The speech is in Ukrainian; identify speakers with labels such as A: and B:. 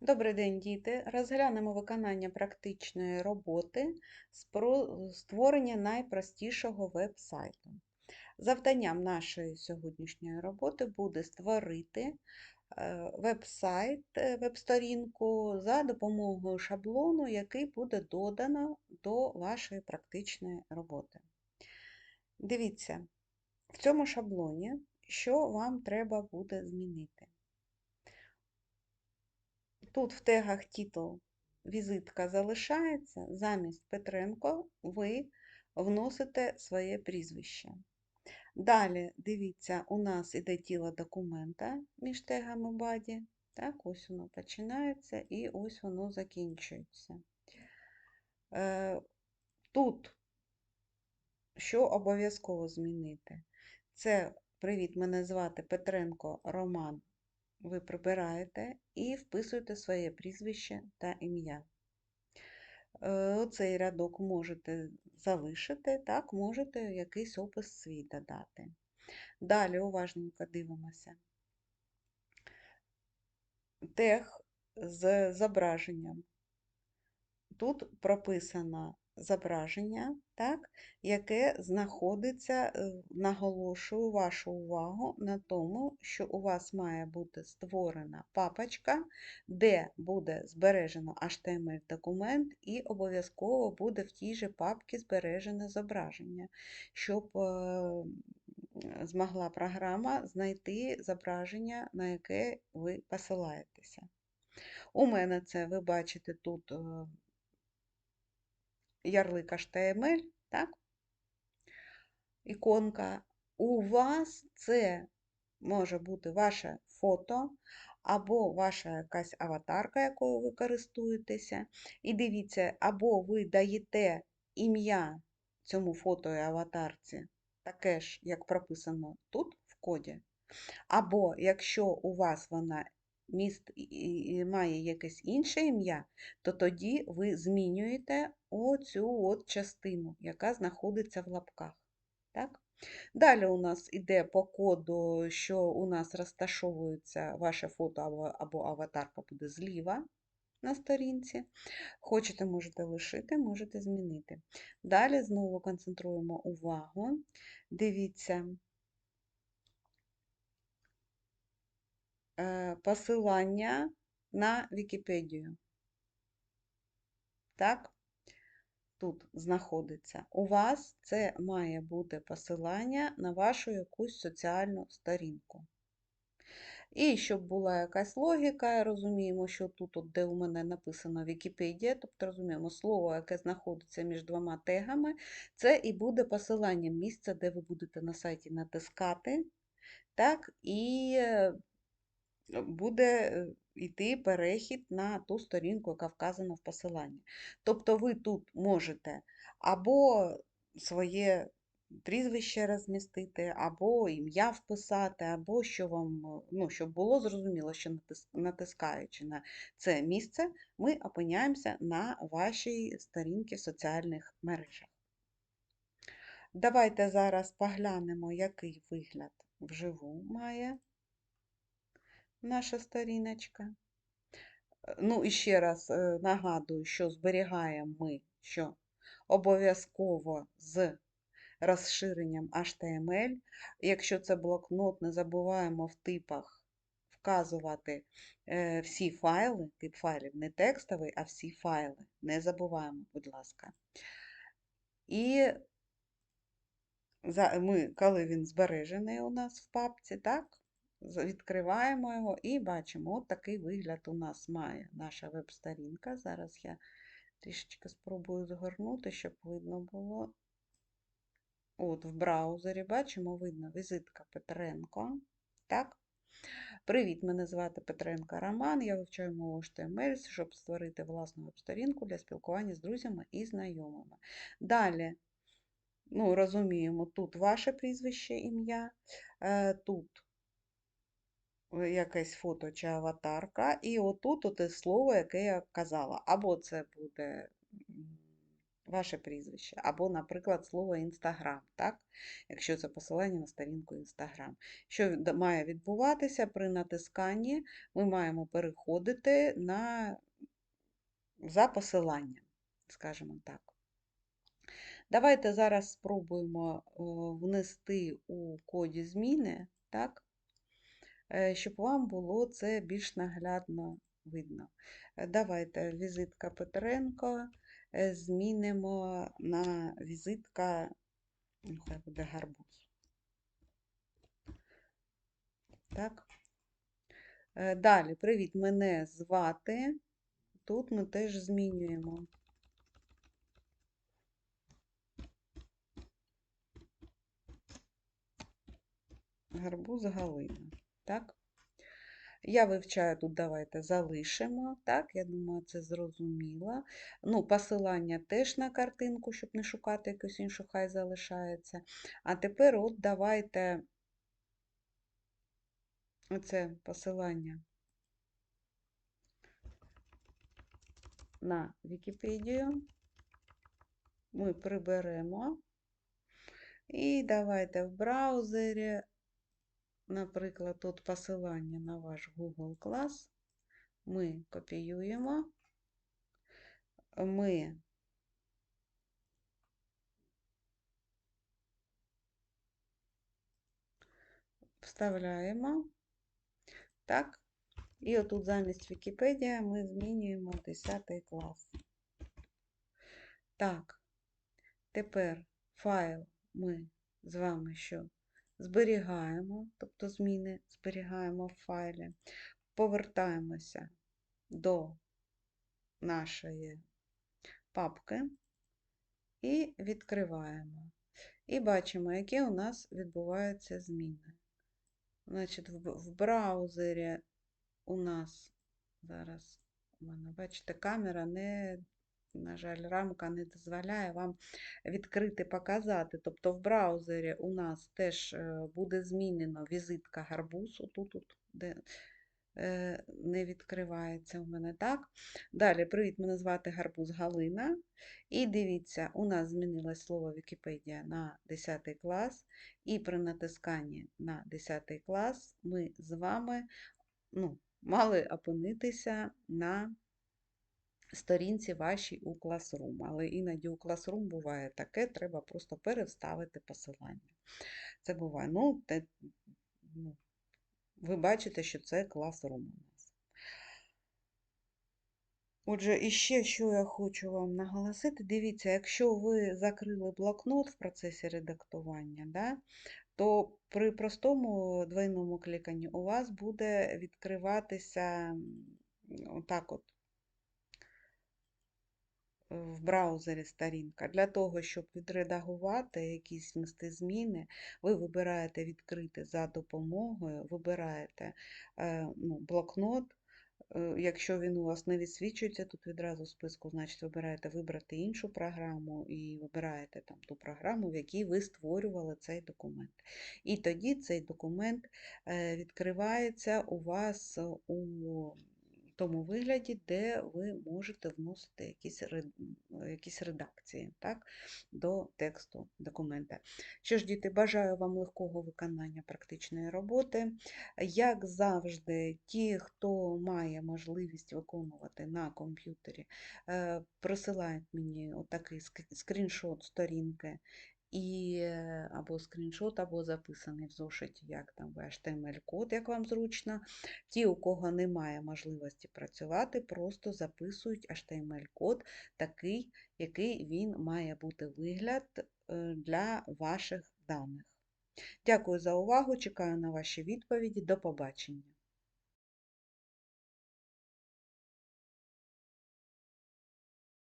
A: Добрий день, діти! Розглянемо виконання практичної роботи з створення найпростішого веб-сайту. Завданням нашої сьогоднішньої роботи буде створити е, веб-сайт, е, веб-сторінку за допомогою шаблону, який буде додано до вашої практичної роботи. Дивіться, в цьому шаблоні, що вам треба буде змінити. Тут в тегах титул візитка залишається, замість Петренко ви вносите своє прізвище. Далі, дивіться, у нас іде тіло документа між тегами баді. Так, ось воно починається і ось воно закінчується. Е, Тут, що обов'язково змінити? Це привіт, мене звати Петренко Роман ви прибираєте і вписуєте своє прізвище та ім'я. Оцей рядок можете залишити, так, можете якийсь опис свій додати. Далі уважненько дивимося. Тег з зображенням. Тут прописано зображення, так, яке знаходиться, е, наголошую вашу увагу на тому, що у вас має бути створена папочка, де буде збережено HTML-документ, і обов'язково буде в тій же папці збережене зображення, щоб е, змогла програма знайти зображення, на яке ви посилаєтеся. У мене це ви бачите тут е, ярлик HTML, так? Іконка. У вас це може бути ваше фото або ваша якась аватарка, якою ви користуєтеся. І дивіться, або ви даєте ім'я цьому фото і аватарці, таке ж, як прописано тут в коді. Або якщо у вас вона міст має якесь інше ім'я, то тоді ви змінюєте оцю от частину, яка знаходиться в лапках. Так? Далі у нас йде по коду, що у нас розташовується ваше фото або, аватарка буде зліва на сторінці. Хочете, можете лишити, можете змінити. Далі знову концентруємо увагу. Дивіться, посилання на Вікіпедію. Так, тут знаходиться. У вас це має бути посилання на вашу якусь соціальну сторінку. І щоб була якась логіка, розуміємо, що тут, от, де у мене написано Вікіпедія, тобто розуміємо слово, яке знаходиться між двома тегами, це і буде посиланням місця, де ви будете на сайті натискати. Так, і е, буде йти перехід на ту сторінку, яка вказана в посиланні. Тобто ви тут можете або своє прізвище розмістити, або ім'я вписати, або що вам, ну, щоб було зрозуміло, що натискаючи на це місце, ми опиняємося на вашій сторінці в соціальних мережах. Давайте зараз поглянемо, який вигляд вживу має наша сторіночка. Е, ну, і ще раз е, нагадую, що зберігаємо ми що обов'язково з розширенням HTML. Якщо це блокнот, не забуваємо в типах вказувати е, всі файли, тип файлів не текстовий, а всі файли. Не забуваємо, будь ласка. І ми, коли він збережений у нас в папці, так, Відкриваємо його і бачимо, от такий вигляд у нас має наша веб-сторінка. Зараз я трішечки спробую згорнути, щоб видно було. От В браузері бачимо, видно візитка Петренко. Так? Привіт, мене звати Петренко Роман. Я вивчаю мову HTML, щоб створити власну веб-сторінку для спілкування з друзями і знайомими. Далі, ну, розуміємо, тут ваше прізвище ім'я, е, тут якесь фото чи аватарка, і отут оте слово, яке я казала. Або це буде ваше прізвище, або, наприклад, слово Інстаграм, так? якщо це посилання на сторінку Інстаграм. Що має відбуватися при натисканні, ми маємо переходити на за посиланням, скажімо так. Давайте зараз спробуємо е, внести у коді зміни, так, щоб вам було це більш наглядно видно. Е, Давайте візитка Петренко е, змінимо на візитка, ну, хай буде гарбуз. Так. Е, Далі, привіт, мене звати. Тут ми теж змінюємо. Гарбуз Галина. Так? Я вивчаю тут, давайте залишимо. Так, я думаю, це зрозуміло. Ну, посилання теж на картинку, щоб не шукати якусь іншу, хай залишається. А тепер от давайте оце посилання на Вікіпедію. Ми приберемо. І давайте в браузері, наприклад, тут посилання на ваш Google клас. Ми копіюємо. Ми вставляємо. Так. І отут замість Вікіпедія ми змінюємо 10 клас. Так, тепер файл ми з вами що? Зберігаємо, тобто зміни зберігаємо в файлі, повертаємося до нашої папки і відкриваємо. І бачимо, які у нас відбуваються зміни. Значить, в, браузері у нас зараз, у мене, бачите, камера не, на жаль, рамка не дозволяє вам відкрити, показати. Тобто в браузері у нас теж е, буде змінено візитка гарбуз, отут, от, де е, не відкривається у мене так. Далі, привіт, мене звати Гарбуз Галина. І дивіться, у нас змінилось слово Вікіпедія на 10 клас, і при натисканні на 10 клас ми з вами ну, мали опинитися на сторінці вашій у Classroom. Але іноді у Classroom буває таке, треба просто переставити посилання. Це буває. Ну, те, ну, ви бачите, що це Classroom у нас. Отже, іще, що я хочу вам наголосити, дивіться, якщо ви закрили блокнот в процесі редактування, да, то при простому двойному кліканні у вас буде відкриватися отак от в браузері сторінка. Для того, щоб відредагувати якісь внести зміни, ви вибираєте відкрити за допомогою, вибираєте е, ну, блокнот. Е, Якщо він у вас не відсвічується тут відразу в списку, значить вибираєте вибрати іншу програму і вибираєте там ту програму, в якій ви створювали цей документ. І тоді цей документ е, відкривається у вас у тому вигляді, де ви можете вносити якісь, якісь редакції так, до тексту документа. Що ж, діти, бажаю вам легкого виконання практичної роботи. Як завжди, ті, хто має можливість виконувати на комп'ютері, е, присилають мені отакий скріншот сторінки і е, або скріншот, або записаний в зошиті, як там HTML-код, як вам зручно. Ті, у кого немає можливості працювати, просто записують HTML-код такий, який він має бути вигляд е, для ваших даних. Дякую за увагу, чекаю на ваші відповіді. До побачення.